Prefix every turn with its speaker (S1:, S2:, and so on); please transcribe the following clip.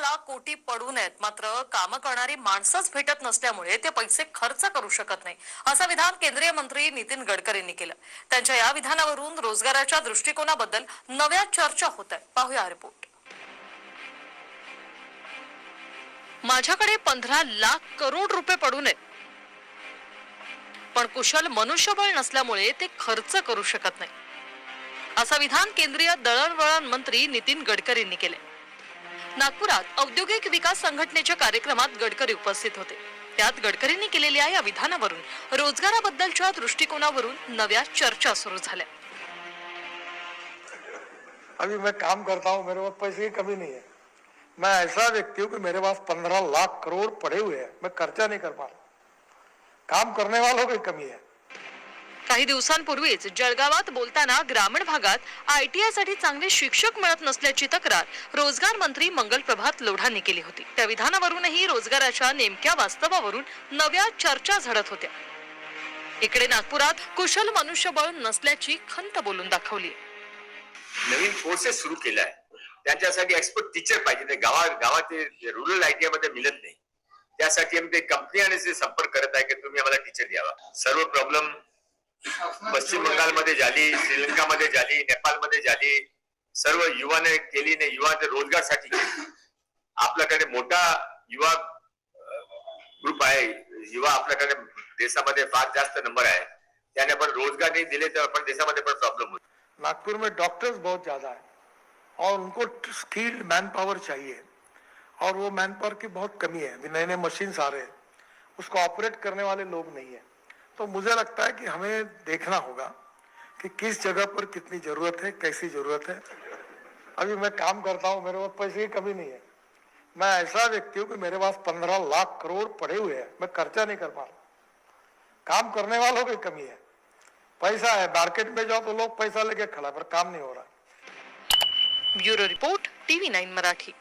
S1: लाख कोटी पडून आहेत मात्र काम करणारी माणसंच भेटत नसल्यामुळे ते पैसे खर्च करू शकत नाही असं विधान केंद्रीय मंत्री नितीन गडकरींनी केलं. त्यांच्या या विधानावरून रोजगाराच्या दृष्टिकोनाबद्दल नव्या चर्चा होत आहे पाहूया रिपोर्ट माझ्याकडे पंधरा लाख करोड रुपये पडून आहेत पण कुशल मनुष्यबळ नसल्यामुळे ते खर्च करू शकत नाही असं विधान केंद्रीय दळणवळण मंत्री नितीन गडकरींनी केले नागपुरात औद्योगिक विकास संघटनेच्या कार्यक्रमात गडकरी उपस्थित होते. त्यात गडकरींनी केलेल्या या विधानावरून रोजगाराबद्दलच्या दृष्टिकोनावरून नव्या चर्चा सुरू झाल्या.
S2: अभी मैं काम करता हूँ मेरे पास पैसे की कमी नहीं है। मैं ऐसा व्यक्ति हूँ कि मेरे पास पंद्रह लाख करोड़ पड़े हुए हैं। मैं खर्चा नहीं कर पा रहा। काम करने वालों की कमी है।
S1: काही दिवसांपूर्वीच जळगावात बोलताना ग्रामीण भागात आयटीआयसाठी चांगले शिक्षक मिळत नसल्याची तक्रार रोजगार मंत्री मंगल प्रभात लोढांनी केली होती. त्या विधानावरूनही रोजगाराच्या नेमक्या वास्तवावरून नव्या चर्चा झडत होत्या. इकडे नागपुरात कुशल मनुष्यबळ नसल्याची खंत बोलून दाखवली.
S3: नवीन कोर्सेस सुरू केला आहे त्यांच्यासाठी एक्सपर्ट टीचर पाहिजे ते. गावा गावातील रुरल आयटीआयमध्ये मिळत नाही. त्यासाठी आम्ही ते कंपनी आणि जे संपर्क करत आहे की तुम्ही आम्हाला टीचर द्यावा सर्व प्रॉब्लेम पश्चिम बंगालमध्ये झाली, श्रीलंकामध्ये झाली नेपाळमध्ये झाली, सर्व युवाने केली नाही युवा रोजगारसाठी आपल्याकडे मोठा युवा ग्रुप आहे. युवा आपल्याकडे देशामध्ये फार जास्त नंबर आहे. त्याने आपण रोज़गार नाही दिले, तर आपण देशामध्ये पण प्रॉब्लेम होईल.
S2: नागपुर में डॉक्टर्स बहुत ज़्यादा है और उनको स्किल्ड मैन पावर चाहिए। और वो मैन पावर की बहुत कमी है। नए नए मशीन्स आ रहे हैं। उसको ऑपरेट करने वाले लोग नहीं है। तो मुझे लगता है कि हमें देखना होगा कि किस जगह पर कितनी ज़रूरत है, कैसी ज़रूरत है। अभी मैं काम करता हूँ, मेरे पास पैसे की कमी नहीं है। मैं ऐसा व्यक्ति हूँ कि मेरे पास पंद्रह लाख करोड़ पड़े हुए हैं, मैं खर्चा नहीं कर पा रहा। काम करने वालों की कमी है। पैसा है, मार्केट में जाओ तो लोग पैसा लेके खड़ा पर काम नहीं हो रहा।
S1: Bureau report, TV nine Marathi.